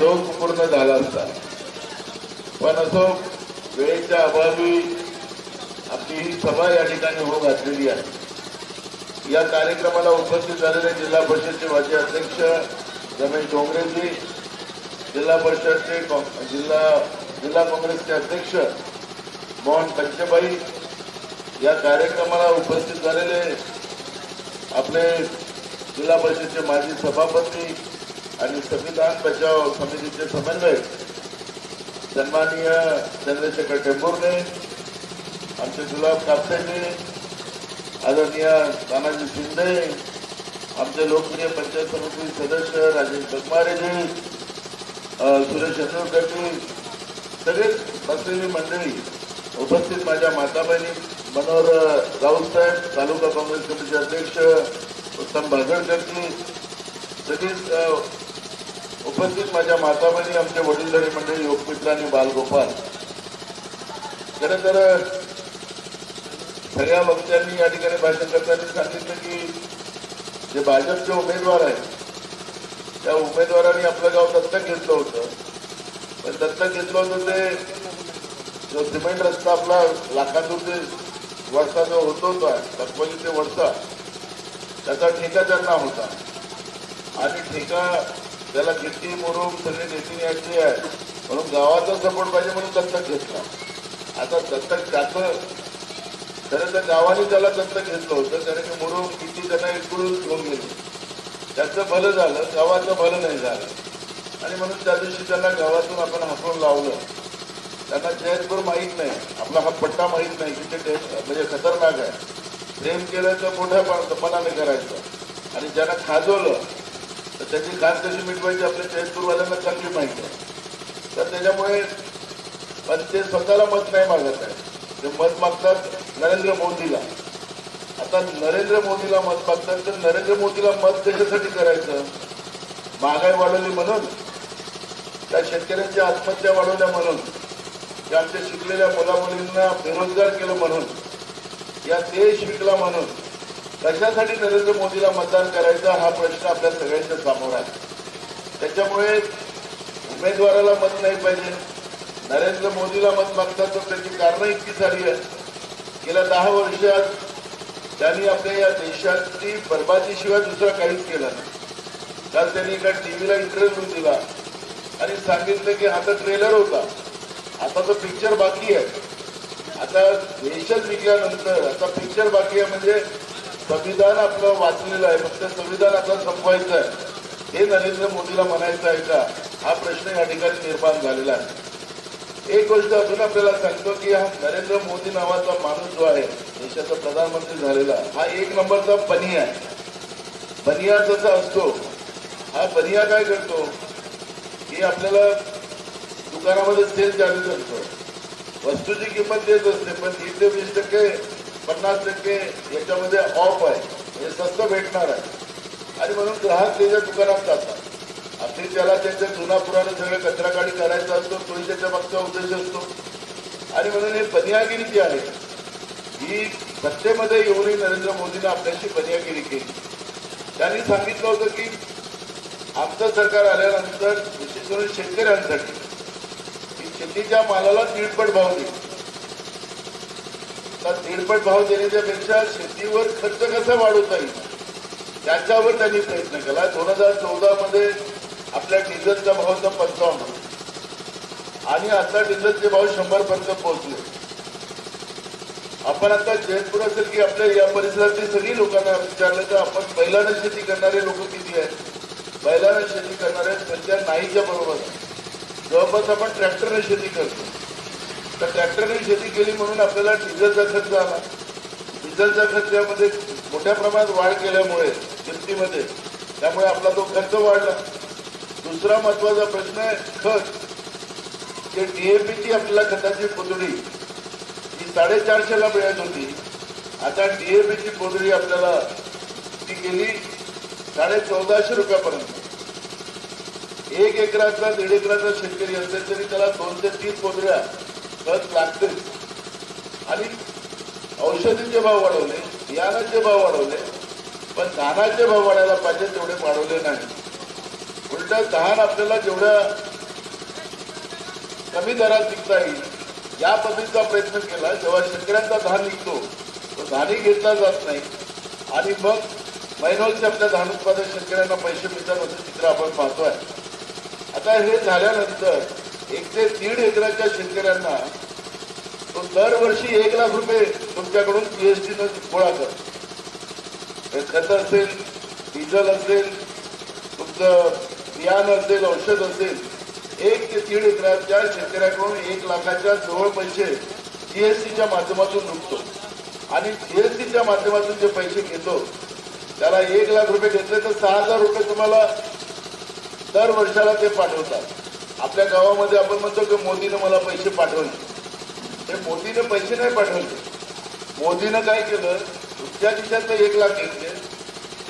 तो पूर्ण झाला असता. पण असो वेळेच्या अभावी आपली ही सभा या ठिकाणी होऊ घातलेली आहे. या कार्यक्रमाला उपस्थित झालेले जिल्हा परिषदचे माजी अध्यक्ष रमेश डोंगरेजी जिल्हा परिषदचे जिल्हा जिल्हा काँग्रेसचे अध्यक्ष मोहन पंचबाई या कार्यक्रमाला उपस्थित झालेले आपले जिल्हा परिषदचे माजी सभापती आणि संविधान बचाव समितीचे समन्वयक सन्माननीय चंद्रशेखर टेंभुर्णे आमचे गुलाब कापसेजी आदरणीय तानाजी शिंदे आमचे लोकप्रिय पंचायत समिती सदस्य राजेश बगमारेजी सुरेश चंद्रकरजी सगळेच बसलेली मंडळी उपस्थित माझ्या माता बहिणी मनोहर राऊत साहेब तालुका काँग्रेस कमिटीचे अध्यक्ष उत्तम बागडकरजी सगळीच उपस्थित माझ्या माता बहिणी आमचे वडीलधारी मंडळी योगमित्र आणि बालगोपाल. खरं तर सगळ्या वक्त्यांनी या ठिकाणी भाषण करताना सांगितलं की जे भाजपचे उमेदवार आहेत त्या उमेदवारांनी आपलं गाव दत्तक घेतलं होतं. पण दत्तक घेतलं होतं ते जो सिमेंट रस्ता आपला लाखातून ते वरचा जो होतो होता लखपती ते वरचा त्याचा ठेका त्यांना होता. आणि ठेका त्याला किती मुरुम सगळे डेटिंग यायची आहे म्हणून गावाचा सपोर्ट पाहिजे म्हणून दत्तक घेतला. आता दत्तक त्याचं खरं तर गावाने त्याला दत्तक घेतलं होतं कारण की मुरुम किती त्यांना इकडून घेऊन गेले. त्याचं भलं झालं गावाचं भलं नाही झालं. आणि म्हणून त्या दिवशी त्यांना गावातून आपण हाकून लावलं. त्यांना जयपूर माहीत नाही आपला हा पट्टा माहीत नाही की ते म्हणजे खतरनाक आहे. प्रेम केलं तर मोठ्या पण- मनाने करायचं. आणि ज्यांना खाजवलं तर त्याची खास कशी मिटवायची आपल्या चैतपूरवाल्यांना चांगली माहिती आहे? तर त्याच्यामुळे पण ते स्वतःला मत नाही मागत आहे. ते मत मागतात नरेंद्र मोदीला. आता नरेंद्र मोदीला मत मागतात तर नरेंद्र मोदीला मत कशासाठी करायचं? महागाई वाढवली म्हणून? त्या शेतकऱ्यांच्या आत्महत्या वाढवल्या म्हणून? त्या आमच्या शिकलेल्या मुलामुलींना बेरोजगार केलं म्हणून? या देश विकला म्हणून? कशासाठी नरेंद्र मोदीला मतदान करायचा हा प्रश्न आपल्या सगळ्यांच्या समोर आहे. त्याच्यामुळे उमेदवाराला मत नाही पाहिजे. नरेंद्र मोदीला मत मागतात तर त्याची कारणं इतकी सारी आहेत. गेल्या दहा वर्षात त्यांनी आपल्या या देशाची बर्बादीशिवाय दुसरं काहीच केलं नाही. काल त्यांनी एका टीव्हीला इंटरव्ह्यू दिला आणि सांगितलं की आता ट्रेलर होता. आता तो पिक्चर बाकी आहे. आता देशच विकल्यानंतर आता पिक्चर बाकी आहे म्हणजे संविधान आपलं वाचलेलं आहे फक्त संविधान आपलं संपवायचं आहे. हे नरेंद्र मोदीला म्हणायचं आहे का? हा प्रश्न या ठिकाणी निर्माण झालेला आहे. एक गोष्ट अजून आपल्याला सांगतो की हा नरेंद्र मोदी नावाचा माणूस जो आहे देशाचा प्रधानमंत्री झालेला हा एक नंबरचा बनिया आहे. बनिया जसा असतो हा बनिया काय करतो? की आपल्याला दुकानामध्ये सेल चालू करतो. वस्तूची किंमत देत असते पण तीस ते वीस टक्के पन्नास टक्के याच्यामध्ये ऑफ आहे. म्हणजे स्वस्त भेटणार आहे. आणि म्हणून ग्राहक त्याच्या दुकानात जातात अगदी त्याला त्यांच्या जुना पुराणं सगळं कचराकाडी करायचा असतो तोही त्याच्या मागचा उद्देश असतो. आणि म्हणून हे बनियागिरी जी आहे ही सत्तेमध्ये येऊनही नरेंद्र मोदीनं आपल्याशी बनियागिरी केली. त्यांनी सांगितलं होतं की आमचं सरकार आल्यानंतर विशेष करून शेतकऱ्यांसाठी शेतीच्या मालाला दीडपट भाव देईल. दीडपट भाव देण्याच्या पेक्षा शेतीवर खर्च कसा वाढवता येईल? त्याच्यावर त्यांनी प्रयत्न केला. दोन हजार चौदा मध्ये आपल्या डिझेलचा भाव होता. पंचावन्न आणि आता डिझेलचे भाव शंभर पर्यंत पोहोचले. आपण आता जयपूर असेल की आपल्या या परिसरातली सगळी लोकांना विचारलं तर आपण बैलानं शेती करणारे लोक किती आहेत? बैलानं शेती करणारे संख्या नाहीच्या बरोबर. जवळपास आपण ट्रॅक्टरने शेती करतो. तर ट्रॅक्टरने शेती केली म्हणून आपल्याला डिझेलचा खर्च आला डिझेलच्या खर्चामध्ये मोठ्या प्रमाणात वाढ केल्यामुळे किमतीमध्ये त्यामुळे आपला तो खर्च वाढला. दुसरा महत्त्वाचा प्रश्न आहे खत. जे डीएपीची आपल्याला खताची पोतडी ही साडेचारशेला मिळत होती. आता डीएपीची पोतडी आपल्याला ती गेली साडे चौदाशे रुपयापर्यंत. एक एकराचा दीड एकराचा शेतकरी असेल तरी त्याला दोन ते तीन पोतऱ्या खत लागते आणि औषधीचे भाव वाढवले बियाणाचे भाव वाढवले पण धानाचे भाव वाढायला पाहिजे तेवढे वाढवले नाही. उलट धान आपल्याला जेवढ्या कमी दरात विकता येईल या पद्धतीचा प्रयत्न केला जेव्हा शेतकऱ्यांचा धान निघतो तो धानही घेतला जात नाही. आणि मग महिनोलचे आपल्या धान उत्पादक शेतकऱ्यांना पैसे मिळतात असं चित्र आपण पाहतोय. आता हे झाल्यानंतर एक ते दीड एकराच्या शेतकऱ्यांना तो दरवर्षी एक लाख रुपये तुमच्याकडून जीएसटीनं गोळा कर. हे खत असेल डिझेल असेल तुमचं बियाणं असेल औषध असेल एक ते दीड एकराच्या शेतकऱ्याकडून एक लाखाच्या जवळ पैसे जीएसटीच्या माध्यमातून लुटतो. आणि जीएसटीच्या माध्यमातून जे पैसे घेतो त्याला एक लाख रुपये घेतले तर सहा हजार रुपये तुम्हाला दर वर्षाला ते पाठवतात. आपल्या गावामध्ये आपण म्हणतो की मोदीनं मला पैसे पाठवले. हे मोदीने पैसे नाही पाठवले. मोदीनं काय केलं? तुमच्या खिशातलं एक लाख घेतले.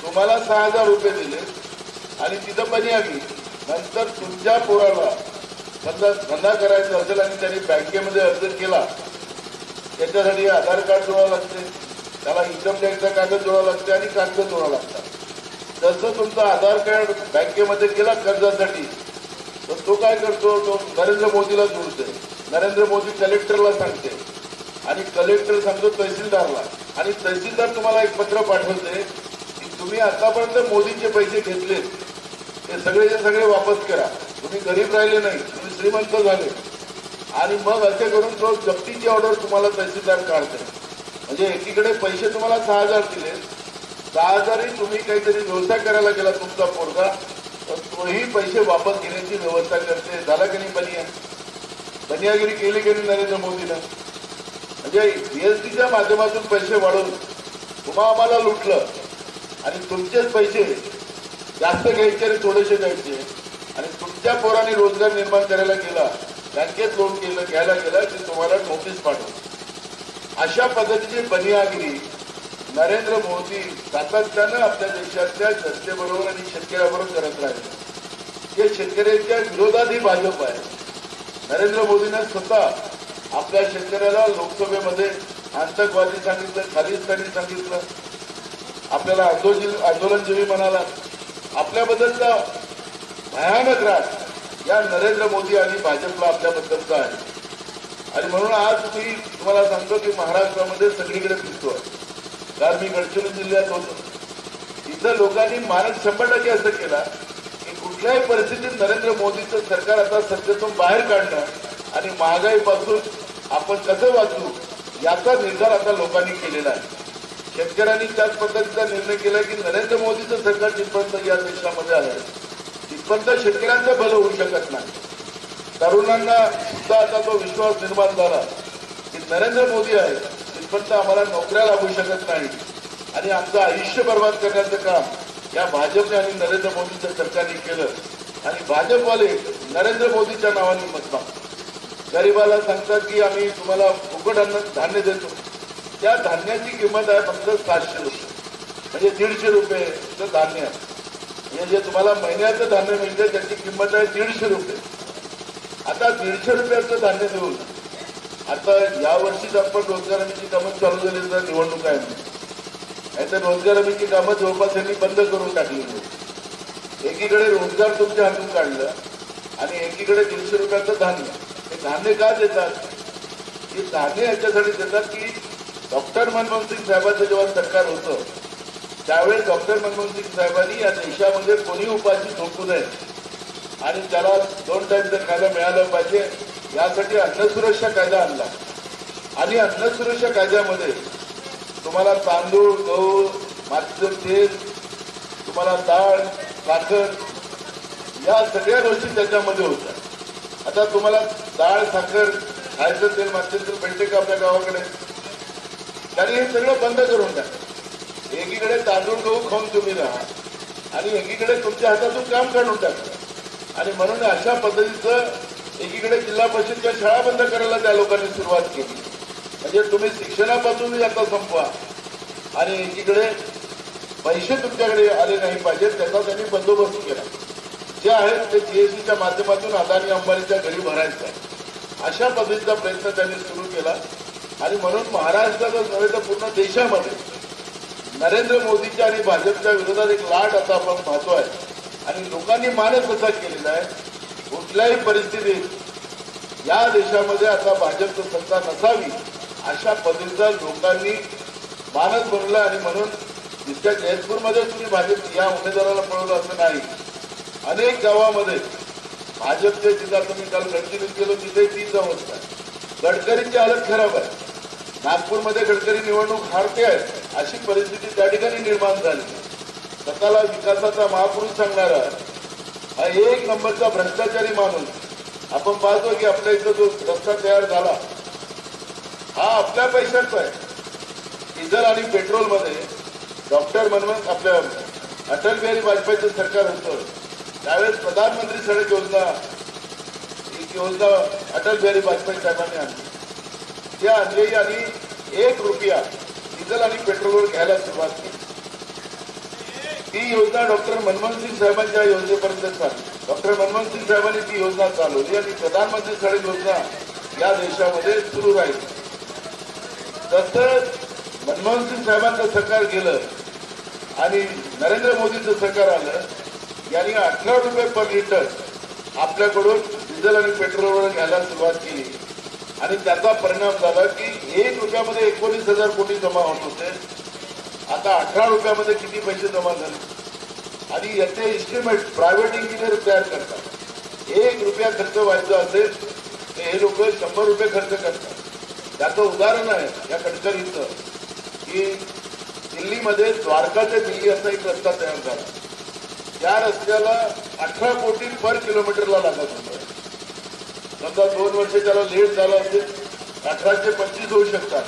तुम्हाला सहा हजार रुपये दिले. आणि तिथं पण यावी नंतर तुमच्या पोराला समजा धंदा करायचा असेल आणि त्यांनी बँकेमध्ये अर्ज केला त्याच्यासाठी आधार कार्ड जोडावं लागते. त्याला इन्कम टॅक्सचा कागद जोडावं लागते आणि कागद जोडावं लागतात. जसं तुमचं आधार कार्ड बँकेमध्ये गेला कर्जासाठी. तो काय करतो? तो नरेंद्र मोदीला जोडते नरेंद्र मोदी कलेक्टरला सांगते आणि कलेक्टर सांगतो तहसीलदारला. आणि तहसीलदार तुम्हाला एक पत्र पाठवते की तुम्ही आतापर्यंत मोदींचे पैसे घेतले ते सगळेचे सगळे वापस करा. तुम्ही गरीब राहिले नाही तुम्ही श्रीमंत झाले. आणि मग असे करून तो जप्तीची ऑर्डर तुम्हाला तहसीलदार काढते म्हणजे एकीकडे पैसे तुम्हाला सहा हजार दिले सहा हजारही तुम्ही काहीतरी व्यवसाय करायला गेला तुमचा पोरगा तर तोही पैसे वापस पाण्याची व्यवस्था करते. झाला की नाही बनिया? बनियागिरी केली की नरेंद्र मोदीनं? म्हणजे जीएसटीच्या माध्यमातून पैसे वाढवून तुम्हा आम्हाला लुटलं. आणि तुमचेच पैसे जास्त घ्यायचे आणि थोडेसे द्यायचे. आणि तुमच्या पोराने रोजगार निर्माण करायला गेला बँकेत लोन केलं घ्यायला गेला की तुम्हाला नोटीस पाठवतो. अशा पद्धतीची बनियागिरी नरेंद्र मोदी सातत्यानं आपल्या देशातल्या जनतेबरोबर आणि शेतकऱ्याबरोबर करत राहिले. हे शेतकऱ्यांच्या विरोधात ही भाजप आहे. नरेंद्र मोदींनी स्वतः आपल्या शेतकऱ्याला लोकसभेमध्ये आतंकवादी सांगितलं खालिस्तानी सांगितलं. आपल्याला आंदोलन आंदोलनजीवी म्हणाला. आपल्याबद्दलचा भयानक राग या नरेंद्र मोदी आणि भाजपला आपल्याबद्दलचा आहे. आणि म्हणून आज मी तुम्हाला सांगतो की महाराष्ट्रामध्ये सगळीकडे फिरतो कारण मी गडचिरोली जिल्ह्यात होतो. इथं लोकांनी मानस शंभर टक्के असं केला. कुठल्याही परिस्थितीत नरेंद्र मोदीचं सरकार आता सत्तेतून बाहेर काढणं आणि महागाईपासून आपण कसं वाचू याचा निर्धार आता लोकांनी केलेला आहे. शेतकऱ्यांनी त्याच पद्धतीचा निर्णय केला की नरेंद्र मोदीचं सरकार जिथपर्यंत या देशामध्ये आहे तिथपर्यंत शेतकऱ्यांचं भलं होऊ शकत नाही. तरुणांना सुद्धा आता तो विश्वास निर्माण झाला की नरेंद्र मोदी आहे तिथपर्यंत आम्हाला नोकऱ्या लागू शकत नाही. आणि आमचं आयुष्य बर्बाद करण्याचं काम या भाजपने आणि नरेंद्र मोदीच्या सरकारने केलं आणि भाजपवाले नरेंद्र मोदीच्या नावाने मत गरीबाला गरिबाला सांगतात की आम्ही तुम्हाला फुकट अन्न धान्य देतो. त्या धान्याची किंमत आहे फक्त सातशे रुपये. म्हणजे दीडशे रुपये धान्य म्हणजे जे तुम्हाला महिन्याचं धान्य मिळतं त्याची किंमत आहे दीडशे रुपये. आता दीडशे रुपयाचं धान्य देऊन आता या वर्षीच आपण रोजगार हमीची कामं चालू झाली तर निवडणूक आहे. नाही तर रोजगार कामं जवळपास यांनी बंद करून टाकली एकीकडे रोजगार तुमच्या हातून काढलं आणि एकीकडे दीडशे रुपयाचं धान्य. हे धान्य का देतात? हे धान्य याच्यासाठी देतात की डॉक्टर मनमोहन सिंग साहेबांचं जेव्हा सरकार होतं त्यावेळेस डॉक्टर मनमोहन सिंग साहेबांनी या देशामध्ये कोणी उपाशी झोपू नये आणि त्याला दोन टाइमचं खायला मिळालं पाहिजे यासाठी अन्न सुरक्षा कायदा आणला. आणि अन्न सुरक्षा कायद्यामध्ये तुम्हाला तांदूळ गहू मातीचं तेल तुम्हाला डाळ साखर या सगळ्या गोष्टी त्याच्यामध्ये होत्या. आता तुम्हाला डाळ साखर खायचं तेल मातीचं तेल भेटते का आपल्या गावाकडे? त्याने हे सगळं बंद करून टाकलं एकीकडे तांदूळ गहू खाऊन तुम्ही राहा. आणि एकीकडे तुमच्या हातातून काम काढून टाकलं आणि म्हणून अशा पद्धतीचं एकीकडे जिल्हा परिषदच्या शाळा बंद करायला त्या लोकांनी सुरुवात केली. म्हणजे तुम्ही शिक्षणापासून आता संपवा. आणि एकीकडे पैसे तुमच्याकडे आले नाही पाहिजेत त्याचा त्यांनी बंदोबस्त केला. जे आहेत ते जीएसटीच्या माध्यमातून अदानी अंबानीच्या घरी भरायचं आहे. अशा पद्धतीचा प्रयत्न त्यांनी सुरू केला. आणि म्हणून महाराष्ट्रातच नव्हे तर पूर्ण देशामध्ये नरेंद्र मोदीच्या आणि भाजपच्या विरोधात एक लाट आता आपण पाहतोय आणि लोकांनी मानच असा केलेला आहे कुठल्याही परिस्थितीत या देशामध्ये आता भाजपचं सत्ता नसावी. अशा पद्धतीचा लोकांनी मानस बनवला आणि म्हणून नुसत्या जयपूरमध्ये तुम्ही भाजप या उमेदवाराला पळवलं असं नाही. अनेक गावामध्ये भाजपचे जिल्हा तुम्ही मी काल गडचिरोलीत गेलो तिथे तीच अवस्था गडकरींची हालत खराब आहे. नागपूरमध्ये गडकरी निवडणूक हारते आहे अशी परिस्थिती त्या ठिकाणी निर्माण झाली. स्वतःला विकासाचा महापुरुष सांगणारा हा एक नंबरचा भ्रष्टाचारी माणूस आपण पाहतो की आपल्या इथं जो रस्ता तयार झाला हा आपल्या पैशाचा आहे. डिझेल आणि पेट्रोलमध्ये डॉक्टर मनमोहन आपल्या अटल बिहारी वाजपेयीचं सरकार होतं. त्यावेळेस प्रधानमंत्री सडक योजना ही योजना अटल बिहारी वाजपेयी साहेबांनी आणली. त्या आणलेली आणि एक रुपया डिझेल आणि पेट्रोलवर घ्यायला सुरुवात केली. ती योजना डॉक्टर मनमोहन सिंग साहेबांच्या योजनेपर्यंत चालली. डॉक्टर मनमोहन सिंग साहेबांनी ती योजना चालवली आणि प्रधानमंत्री सडक योजना या देशामध्ये सुरू राहील. तसंच मनमोहन सिंग साहेबांचं सरकार गेलं आणि नरेंद्र मोदीचं सरकार आलं यांनी अठरा रुपये पर लिटर आपल्याकडून डिझेल आणि पेट्रोलवर घ्यायला सुरुवात केली. आणि त्याचा परिणाम झाला की एक रुपयामध्ये एकोणीस हजार कोटी जमा होत होते. आता अठरा रुपयामध्ये किती पैसे जमा झाले? आणि याचे इस्टिमेट प्रायव्हेट इंजिनियर तयार करतात. एक रुपया खर्च व्हायचा असेल तर हे लोक शंभर रुपये खर्च करतात. त्याचं उदाहरण आहे या गडकरीचं की दिल्लीमध्ये द्वारका ते दिल्ली असा एक रस्ता तयार झाला. त्या रस्त्याला अठरा कोटी पर किलोमीटरला लागत होतं. समजा दोन वर्ष त्याला लेट झाला असेल अठराशे पंचवीस होऊ शकतात.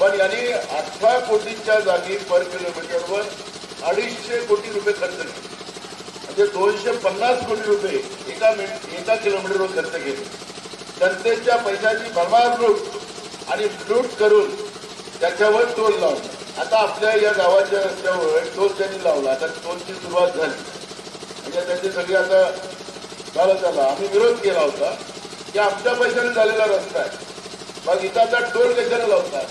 पण यांनी अठरा कोटीच्या जागी पर किलोमीटरवर अडीचशे कोटी रुपये खर्च केले. म्हणजे दोनशे पन्नास कोटी रुपये एका मिनिट एका किलोमीटरवर खर्च केले. जनतेच्या पैशाची भरमार लूट आणि लूट करून त्याच्यावर टोल लावला आता आपल्या या गावाच्या रस्त्यावर टोल त्यांनी लावला. आता टोलची सुरुवात झाली. म्हणजे त्याची सगळी आता झालं आला. आम्ही विरोध केला होता. की आमच्या पैशाने झालेला रस्ता आहे. मग इथं आता टोल कशाला लावतात.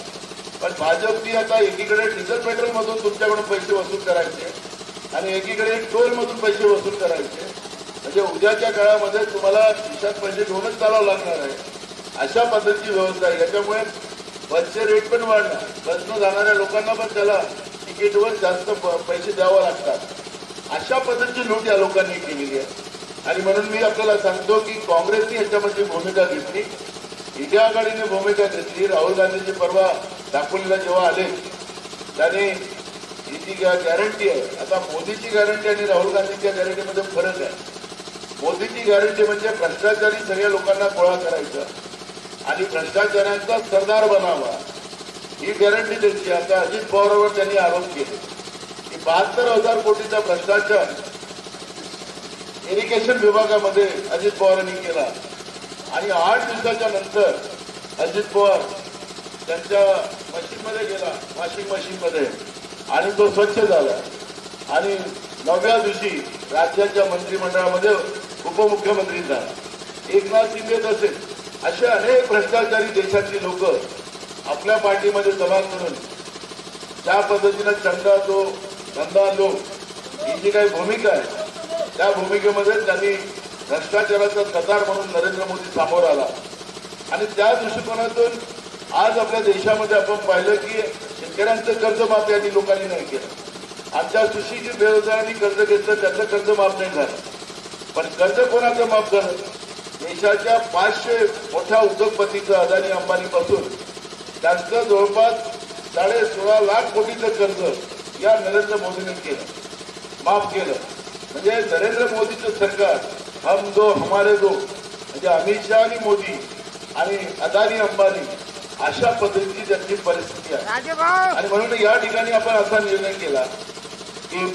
पण भाजपनी आता एकीकडे डिझेल पेट्रोलमधून तुमच्याकडून पैसे वसूल करायचे आणि एकीकडे टोलमधून पैसे वसूल करायचे. म्हणजे उद्याच्या काळामध्ये तुम्हाला खिशात पैसे घेऊनच चालावं लागणार आहे. अशा पद्धतीची व्यवस्था आहे. याच्यामुळे बसचे रेट पण वाढणार. बसनं जाणाऱ्या लोकांना पण त्याला तिकीटवर जास्त पैसे द्यावं लागतात. अशा पद्धतीची लूट या लोकांनी केलेली आहे. आणि म्हणून मी आपल्याला सांगतो की काँग्रेसने याच्यामध्ये भूमिका घेतली. इंडिया आघाडीने भूमिका घेतली. राहुल गांधीची परवा दापोलीला जेव्हा आले त्याने ही गॅरंटी आहे. आता मोदीची गॅरंटी आणि राहुल गांधीच्या गॅरंटीमध्ये फरक आहे. मोदीची गॅरंटी म्हणजे भ्रष्टाचारी सगळ्या लोकांना गोळा करायचा. आणि भ्रष्टाचारांचा सरदार बनावा. ही गॅरंटी त्यांची. आता अजित पवारांवर त्यांनी आरोप केले. की बहात्तर हजार कोटीचा भ्रष्टाचार इरिगेशन विभागामध्ये अजित पवारांनी केला. आणि आठ दिवसाच्या नंतर अजित पवार त्यांच्या मशीनमध्ये गेला वॉशिंग मशीनमध्ये आणि तो स्वच्छ झाला. आणि नवव्या दिवशी राज्याच्या मंत्रिमंडळामध्ये उपमुख्यमंत्री झाला. एकनाथ शिंदे तसेच. असे अनेक भ्रष्टाचारी देशातली लोक आपल्या पार्टीमध्ये जमा करून ज्या पद्धतीनं चंदा तो धंदा लोक ही जी काही भूमिका आहे त्या भूमिकेमध्ये त्यांनी भ्रष्टाचाराचा कतार म्हणून नरेंद्र मोदी समोर आला. आणि त्या दृष्टिकोनातून आज आपल्या देशामध्ये आपण पाहिलं की शेतकऱ्यांचं कर्जमाफ या लोकांनी नाही केलं. आमच्या सुशिक्षित बेरोजगारांनी कर्ज घेतलं त्याचं कर्ज माफ नाही झालं. पण कर्ज कोणाचं माफ झालं? देशाच्या पाचशे मोठ्या उद्योगपतीचं अदानी अंबानीपासून त्यांचं जवळपास साडे सोळा लाख कोटीचं कर्ज या नरेंद्र मोदींनी केलं. माफ केलं. म्हणजे नरेंद्र मोदीचं सरकार हम दो हमारे दो म्हणजे अमित शहा आणि मोदी आणि अदानी अंबानी अशा पद्धतीची त्यांची परिस्थिती आहे. आणि म्हणून या ठिकाणी आपण असा निर्णय केला की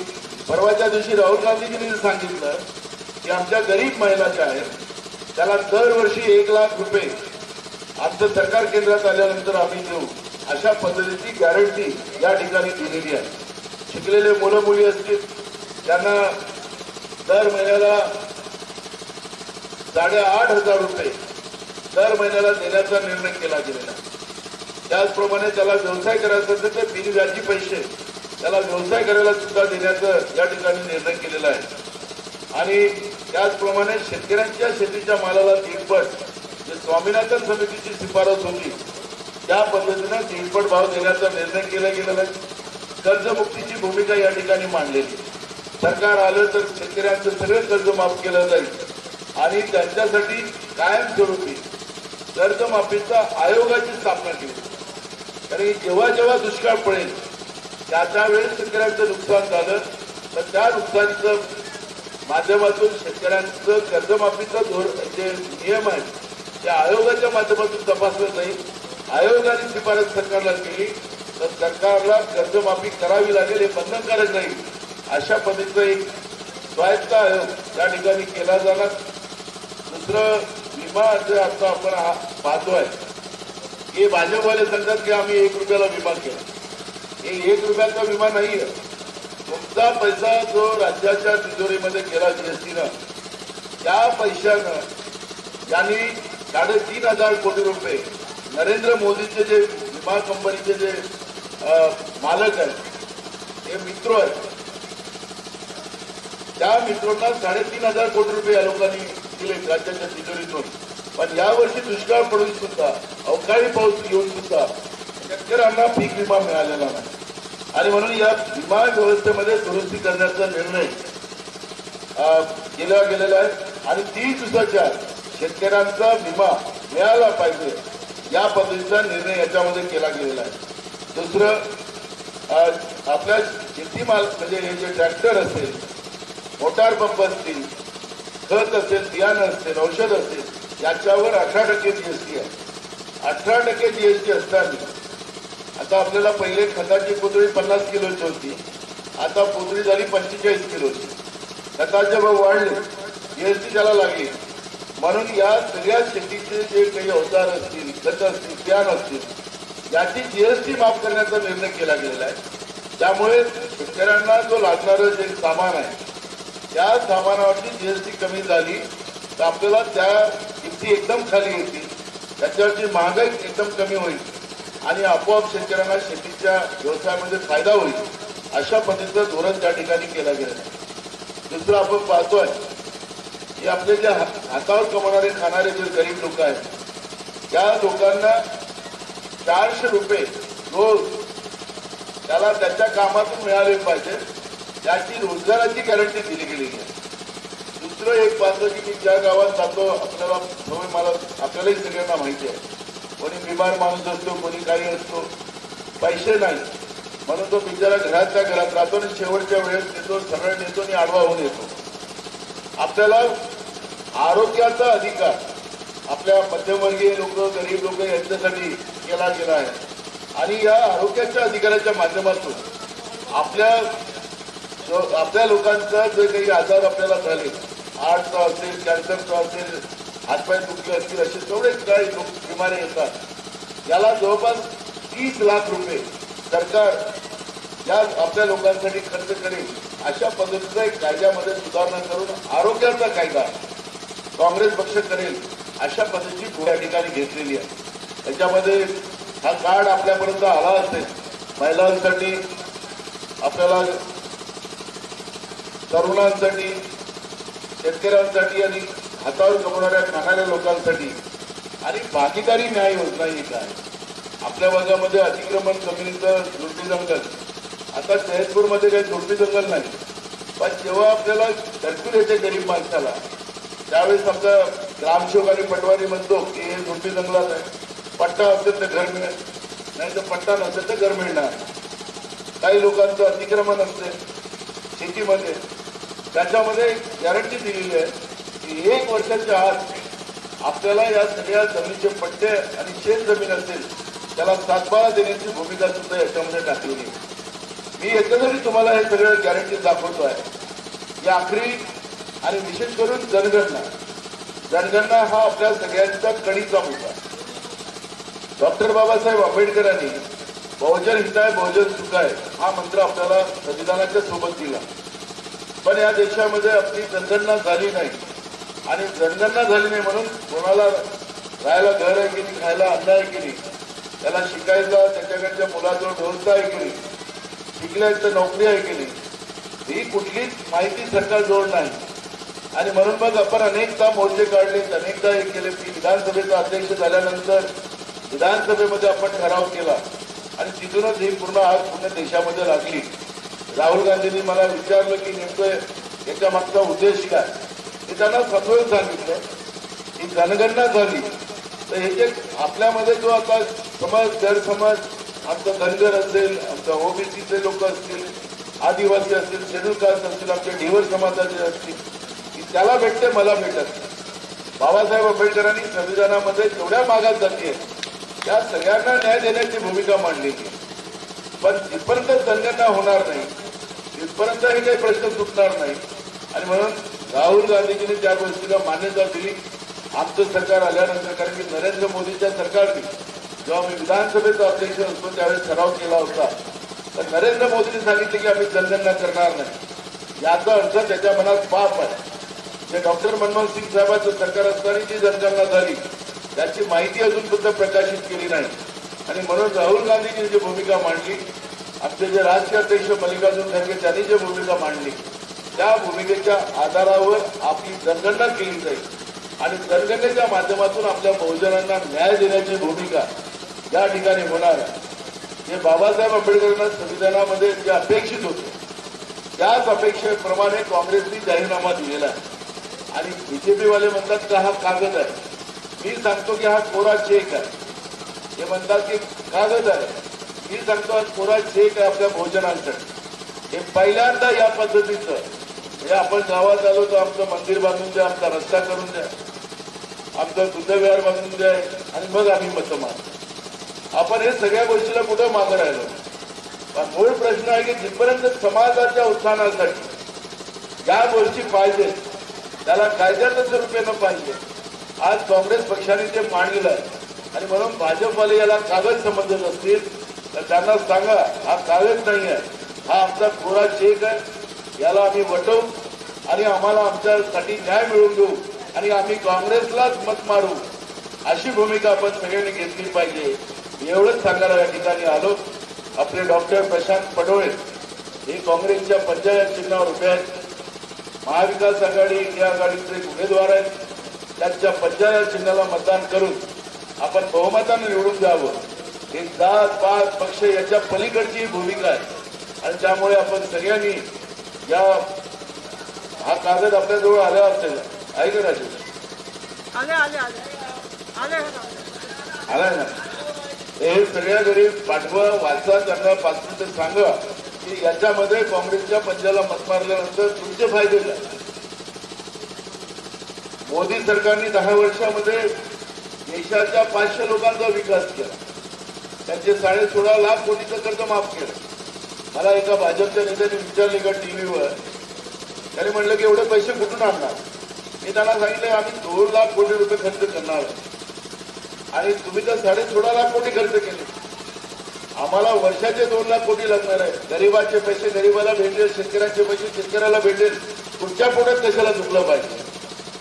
परवाच्या दिवशी राहुल गांधीजींनी सांगितलं की आमच्या गरीब महिला ज्या आहेत त्याला दरवर्षी एक लाख रुपये आमचं सरकार केंद्रात आल्यानंतर आम्ही देऊ. अशा पद्धतीची गॅरंटी या ठिकाणी दिलेली आहे. शिकलेले मुलं मुली असतील त्यांना दर महिन्याला साडेआठ हजार रुपये दर महिन्याला देण्याचा निर्णय केला गेलेला आहे. त्याचप्रमाणे त्याला व्यवसाय करायचा असेल तर बिनव्याजी पैसे त्याला व्यवसाय करायला सुद्धा देण्याचा या ठिकाणी निर्णय केलेला आहे. आणि त्याचप्रमाणे शेतकऱ्यांच्या शेतीच्या मालाला तीनपट जे स्वामीनाथन समितीची शिफारस होती त्या पद्धतीनं तीनपट भाव देण्याचा निर्णय केला गेलेला आहे. कर्जमुक्तीची भूमिका या ठिकाणी मांडलेली सरकार आलं तर शेतकऱ्यांचं सगळं कर्ज माफ केलं जाईल. आणि त्यांच्यासाठी कायमस्वरूपी कर्जमाफीचा आयोगाची स्थापना केली. कारण जेव्हा जेव्हा दुष्काळ पडेल त्या वेळेस शेतकऱ्यांचं नुकसान झालं तर त्या नुकसानीचं माध्यमातून शेतकऱ्यांचं कर्जमाफीचं धोरण जे नियम आहेत त्या आयोगाच्या माध्यमातून तपासलं नाही आयोगाने शिफारस सरकारला केली तर सरकारला कर्जमाफी करावी लागेल हे बंधनकारक नाही. अशा पद्धतीचा एक स्वायत्त आयोग त्या ठिकाणी केला जाणार. दुसरं विमा जे आता आपण हा पाहतोय हे भाजपवाले सांगतात की आम्ही एक रुपयाला विमा केला. हे एक रुपयाचा विमा नाही आहे तुमचा पैसा जो राज्याच्या तिजोरीमध्ये गेला जीएसटीनं त्या पैशानं त्यांनी साडेतीन हजार कोटी रुपये नरेंद्र मोदीचे जे विमा कंपनीचे जे मालक आहेत ते मित्र आहेत त्या मित्रांना साडेतीन हजार कोटी रुपये या लोकांनी दिले राज्याच्या तिजोरीतून. पण यावर्षी दुष्काळ पडून सुद्धा अवकाळी पाऊस येऊन सुद्धा शेतकऱ्यांना पीक विमा मिळालेला नाही. आणि म्हणून या विमा व्यवस्थेमध्ये दुरुस्ती करण्याचा निर्णय केला गेलेला आहे. आणि तीस दिवसाच्या शेतकऱ्यांचा विमा मिळाला पाहिजे या पद्धतीचा निर्णय याच्यामध्ये केला गेलेला आहे. दुसरं आपल्या शेतीमाल म्हणजे हे जे ट्रॅक्टर असेल मोटार पंप असतील खत असेल बियाणं असेल औषध असेल याच्यावर अठरा टक्के जीएसटी आहे. अठरा टक्के जीएसटी असताना आता आपल्याला पहिले खताची पुतळी पन्नास किलोची होती. आता पुतळी झाली पंचेचाळीस किलोची. खताचे भाव वाढले. जीएसटी त्याला लागली. म्हणून या सगळ्या शेतीचे जे काही अवजार असतील खत असतील ज्ञान असतील याची जीएसटी माफ करण्याचा निर्णय केला गेलेला आहे. त्यामुळे शेतकऱ्यांना जो लागणारं जे सामान आहे त्या सामानावरची जीएसटी कमी झाली तर आपल्याला त्या किमती एकदम खाली येतील. त्याच्यावरची महागाई एकदम कमी होईल. आणि आपोआप शेतकऱ्यांना शेतीच्या व्यवसायामध्ये फायदा होईल. अशा पद्धतीचं धोरण त्या ठिकाणी केलं गेलं दुसरं आपण पाहतोय की आपले जे हातावर कमवणारे खाणारे जे गरीब लोक आहेत त्या लोकांना चारशे रुपये रोज त्याला त्याच्या कामातून मिळाले पाहिजे त्याची रोजगाराची गॅरंटी दिली गेलेली आहे. दुसरं एक पात्र की मी ज्या गावात जातो आपल्याला मला आपल्यालाही सगळ्यांना माहिती आहे. कोणी बिमार माणूस असतो कोणी काही असतो पैसे नाही. म्हणून तो बिचारा घराच्या घरात राहतो आणि शेवटच्या वेळेस नेतो सरळ नेतो आणि आडवा होऊन येतो. आपल्याला आरोग्याचा अधिकार आपल्या मध्यमवर्गीय लोक गरीब लोक यांच्यासाठी केला गेला आहे. आणि या आरोग्याच्या अधिकाराच्या माध्यमातून आपल्या जो आपल्या लोकांचा जे काही आजार आपल्याला झाले आर्टचा असेल कॅन्सरचा असेल हातपाय दुखले असतील असे तेवढे काही लोक बिमारी येतात. याला जवळपास तीस लाख रुपये सरकार या आपल्या लोकांसाठी खर्च करेल अशा पद्धतीचा एक कायद्यामध्ये सुधारणा करून आरोग्याचा कायदा काँग्रेस पक्ष करेल अशा पद्धतीची पुढ्या ठिकाणी घेतलेली आहे. त्याच्यामध्ये हा कार्ड आपल्यापर्यंत आला असेल महिलांसाठी आपल्याला तरुणांसाठी शेतकऱ्यांसाठी आणि हातावर जमणाऱ्या खाणाऱ्या लोकांसाठी आणि भागीदारी न्याय योजना ही काय आपल्या भागामध्ये अतिक्रमण जमिनीचं झुडपी जंगल. आता जयपूरमध्ये काही झुडपी जंगल नाही. पण जेव्हा आपल्याला घरकुल येते गरीब माणसाला त्यावेळेस आमचा ग्रामसेवक आणि पटवारी म्हणतो की हे झुडपी जंगलात आहे. पट्टा असेल तर घर मिळेल. नाही तर पट्टा नसेल तर घर मिळणार काही लोकांचं अतिक्रमण असते शेतीमध्ये. त्याच्यामध्ये गॅरंटी दिलेली आहे. की एक वर्षाच्या आत आपल्याला या सगळ्या जमिनीचे पट्टे आणि शेत जमीन असेल त्याला सातबारा देण्याची भूमिका सुद्धा याच्यामध्ये टाकलेली मी याच्यासाठी तुम्हाला हे सगळं गॅरंटी दाखवतो आहे. या आखरी आणि विशेष करून जनगणना. जनगणना हा आपल्या सगळ्यांचा कणीचा मुद्दा. डॉक्टर बाबासाहेब आंबेडकरांनी बहुजन हिताय बहुजन सुखाय हा मंत्र आपल्याला संविधानाच्या सोबत दिला. पण या देशामध्ये आपली जनगणना झाली नाही. आणि जनगणना झाली नाही म्हणून कोणाला राहायला घर आहे की नाही खायला अन्न आहे की नाही त्याला शिकायचा त्याच्याकडच्या मुलाजवळ व्यवस्था आहे की नाही शिकल्याचं नोकरी आहे की नाही ही कुठलीच माहिती सरकारजवळ नाही. आणि म्हणून मग आपण अनेकदा मोर्चे काढले अनेकदा हे केले की विधानसभेचा अध्यक्ष झाल्यानंतर विधानसभेमध्ये आपण ठराव केला. आणि तिथूनच ही पूर्ण आज पूर्ण देशामध्ये लागली. राहुल गांधींनी मला विचारलं की नेमकं याच्या मागचा उद्देश काय? मी त्यांना समजून सांगितलं ही जनगणना झाली. तर हे जे आपल्यामध्ये जो आता समाज गैरसमाज आमचं धनगर असेल आमचं ओबीसीचे लोक असतील आदिवासी असतील शेड्यूल कास्ट असतील आमच्या ढिवर समाजाचे असतील की त्याला भेटते मला भेटत बाबासाहेब आंबेडकरांनी संविधानामध्ये जेवढ्या मागास जाती आहेत. त्या सगळ्यांना न्याय देण्याची भूमिका मांडलेली आहे. पण जिथपर्यंत जनगणना होणार नाही. तिथपर्यंत हे काही प्रश्न सुटणार नाही. आणि म्हणून राहुल गांधीजीने त्या गोष्टीला मान्यता दिली आमचं सरकार आल्यानंतर कारण की नरेंद्र मोदीच्या सरकारने जेव्हा मी विधानसभेचा अध्यक्ष असतो त्यावेळेस ठराव केला होता. तर नरेंद्र मोदींनी सांगितले की आम्ही जनगणना करणार नाही. याचा अर्थ त्याच्या मनात पाप आहे. जे डॉक्टर मनमोहन सिंग साहेबांचं सरकार असताना जी जनगणना झाली त्याची माहिती अजून सुद्धा प्रकाशित केली नाही. आणि म्हणून राहुल गांधींनी जी भूमिका मांडली आमचे जे राष्ट्रीय अध्यक्ष मल्लिकार्जुन खरगे त्यांनी जी भूमिका मांडली त्या भूमिकेच्या आधारावर आपली जनगणना केली जाईल. आणि जनगणनेच्या माध्यमातून आपल्या बहुजनांना न्याय देण्याची भूमिका या ठिकाणी होणार हे बाबासाहेब आंबेडकरांना संविधानामध्ये जे अपेक्षित होते त्याच अपेक्षेप्रमाणे काँग्रेसनी जाहीरनामा दिलेला आहे. आणि बीजेपीवाले म्हणतात का हा कागद आहे? मी सांगतो की हा कोरा चेक आहे. हे म्हणतात की कागद आहे. मी सांगतो हा कोरा चेक आहे आपल्या भोजनांसाठी हे पहिल्यांदा या पद्धतीचं म्हणजे आपण गावात आलो तर आमचं मंदिर बांधून द्या आमचा रस्ता करून द्या. आमचा दुधविहार बांधून द्या. आणि मग आम्ही मतं मागतो आपण हे सगळ्या गोष्टीला कुठं मागं राहिलो? पण मूळ प्रश्न आहे की जिथपर्यंत समाजाच्या उत्थानासाठी ज्या गोष्टी पाहिजे त्याला कायद्याचं स्वरूपेनं पाहिजे. आज काँग्रेस पक्षाने ते मांडलेलं आहे आणि म्हणून भाजपवाले याला कागद समजत असतील तर त्यांना सांगा हा कागद नाही आहे हा आमचा कोरा चेक आहे. याला आम्ही वटवू आणि आम्हाला आमच्यासाठी न्याय मिळवून देऊ आणि आम्ही काँग्रेसलाच मत मारू. अशी भूमिका आपण सगळ्यांनी घेतली पाहिजे. एवढंच सांगायला या ठिकाणी आलो. आपले डॉक्टर प्रशांत पडोळे हे काँग्रेसच्या पंचायत चिन्हावर उभे आहेत. महाविकास आघाडी इंडिया आघाडीचे उमेदवार आहेत. त्यांच्या पंचायत चिन्हाला मतदान करून आपण बहुमताने निवडून द्यावं. हे जात पात पक्ष याच्या पलीकडची ही भूमिका आहे. आणि त्यामुळे आपण सगळ्यांनी या हा कागद आपल्याजवळ आला असेल आहे का राजू आले आले आले. आले आलाय ना? हे सगळ्या घरी पाठवा वाचा त्यांना पासून ते सांगा की याच्यामध्ये काँग्रेसच्या पंजाला मत मारल्यानंतर तुमचे फायदे काय? मोदी सरकारने दहा वर्षामध्ये देशाच्या पाचशे लोकांचा विकास केला. त्यांचे साडे सोळा लाख कोटीचं कर्ज माफ केलं. मला एका भाजपच्या नेत्याने विचारले का टीव्हीवर? त्याने म्हटलं की एवढे पैसे कुठून आणणार? मी त्यांना सांगितलं आम्ही दोन लाख कोटी रुपये खर्च करणार. आणि तुम्ही तर साडे सोळा लाख कोटी खर्च केले. आम्हाला वर्षाचे दोन लाख कोटी लागणार आहे. गरीबाचे पैसे गरीबाला भेटले शेतकऱ्यांचे पैसे शेतकऱ्याला भेटले. पुढच्या पोटात कशाला चुकलं पाहिजे?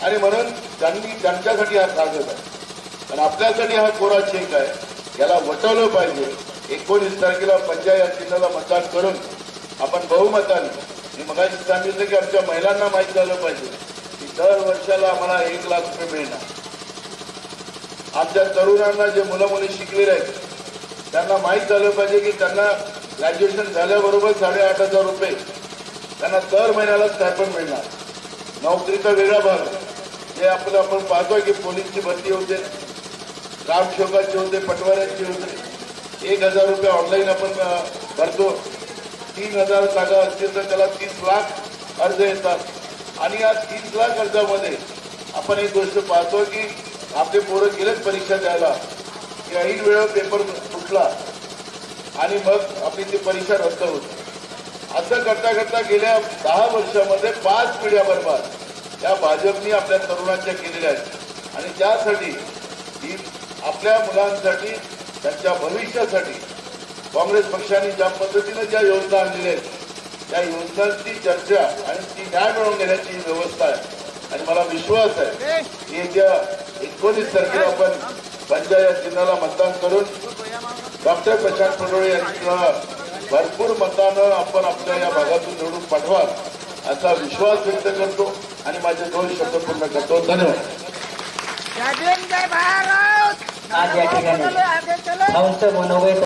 आणि म्हणून त्यांनी त्यांच्यासाठी हा कागद आहे पण आपल्यासाठी हा कोरा चेक आहे. याला वटवलं पाहिजे. एकोणीस तारखेला पंचायत जिल्ह्याला मतदान करून आपण बहुमताने मी मगाशी सांगितलं की आमच्या महिलांना माहीत झालं पाहिजे की दर वर्षाला आम्हाला एक लाख रुपये मिळणार. आमच्या तरुणांना जे मुलं मुली शिकलेले आहेत त्यांना माहीत झालं पाहिजे की त्यांना ग्रॅज्युएशन झाल्याबरोबर साडेआठ हजार रुपये त्यांना दर महिन्याला स्टायपन मिळणार. नोकरीचा वेगळा भाग जे आपलं आपण पाहतोय की पोलीसची भरती होते ग्रामसेवकाची होते पटवाऱ्यांची होते. एक हजार रुपये ऑनलाईन आपण भरतो. तीन हजार जागा असतील तर त्याला तीस लाख अर्ज येतात. आणि या तीस लाख अर्जामध्ये आपण एक गोष्ट पाहतो की आपले पोरं गेलेच परीक्षा द्यायला. की ऐन वेळेवर पेपर फुटला. आणि मग आपली ती परीक्षा रद्द होते. असं करता करता गेल्या दहा वर्षामध्ये पाच पिढ्या बरबाद. या भाजपनी आपल्या तरुणांच्या केलेल्या आहेत. आणि त्यासाठी ही आपल्या मुलांसाठी त्यांच्या भविष्यासाठी काँग्रेस पक्षाने ज्या पद्धतीने ज्या योजना आणलेल्या आहेत त्या योजनांची चर्चा आणि ती न्याय मिळवून घेण्याची ही व्यवस्था आहे. आणि मला विश्वास आहे की येत्या एकोणीस तारखेला आपण पंचायत चिन्हाला मतदान करून डॉक्टर प्रशांत पडोळे यांच्या भरपूर मतानं आपण आपल्या या भागातून निवडून पाठवाल असा विश्वास व्यक्त करतो आणि माझे दोन शब्द पूर्ण करतो. धन्यवाद. आज या ठिकाणी. आगे चलो हंस मनोगत